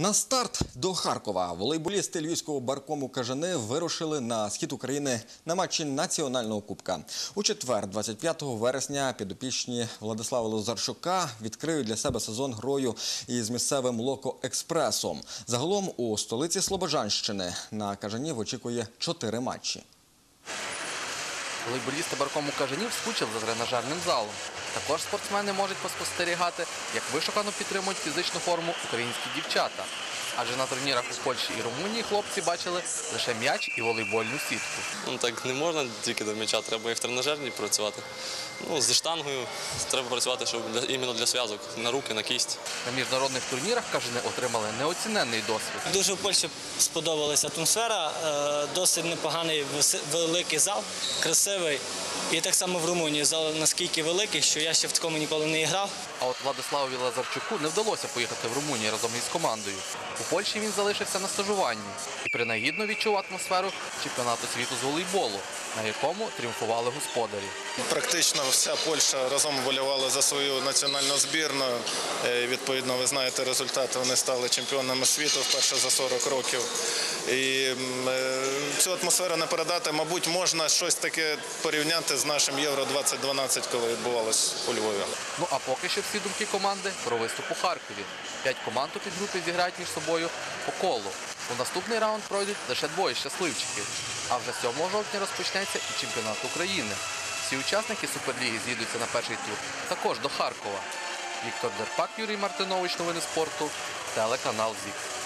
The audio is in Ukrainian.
На старт до Харкова волейболісти львівського баркому Кажани вирушили на схід України на матчі національного кубка. У четвер, 25 вересня, підопічні Владислава Лозарчука відкриють для себе сезон грою із місцевим Локо Експресом. Загалом у столиці Слобожанщини на Кажанів очікує чотири матчі. Волейболісти баркому Кажанів скучили за тренажерним залом. Також спортсмени можуть поспостерігати, як вишукано підтримують фізичну форму українські дівчата. Адже на турнірах у Польщі і Румунії хлопці бачили лише м'яч і волейбольну сітку. Ну так не можна тільки до м'яча, треба і в тренажерній працювати. Ну, зі штангою треба працювати, щоб для, іменно для зв'язок, на руки, на кість. На міжнародних турнірах Кажани отримали неоціненний досвід. Дуже в Польщі сподобалася атмосфера, е, досить непоганий великий зал, красивий. І так само в Румунії зал наскільки великий, що я ще в такому ніколи не грав. А от Владиславові Лазарчуку не вдалося поїхати в Румунію разом із командою. У Польщі він залишився на стажуванні і принагідно відчув атмосферу чемпіонату світу з волейболу, на якому тріумфували господарі. Практично вся Польща разом вболівала за свою національну збірну. Е, Відповідно, ви знаєте результати. Вони стали чемпіонами світу вперше за 40 років. І е, цю атмосферу не передати. Мабуть, можна щось таке порівняти з нашим Євро 2012, коли відбувалось у Львові. Ну а поки що всі думки команди про виступ у Харкові. П'ять команд у підгрупі зіграють між собою по колу. У наступний раунд пройдуть лише двоє щасливчиків. А вже 7 жовтня розпочнеться і чемпіонат України. Всі учасники Суперліги з'їдуться на перший тур також до Харкова. Віктор Дерпак, Юрій Мартинович, новини спорту, телеканал ЗІК.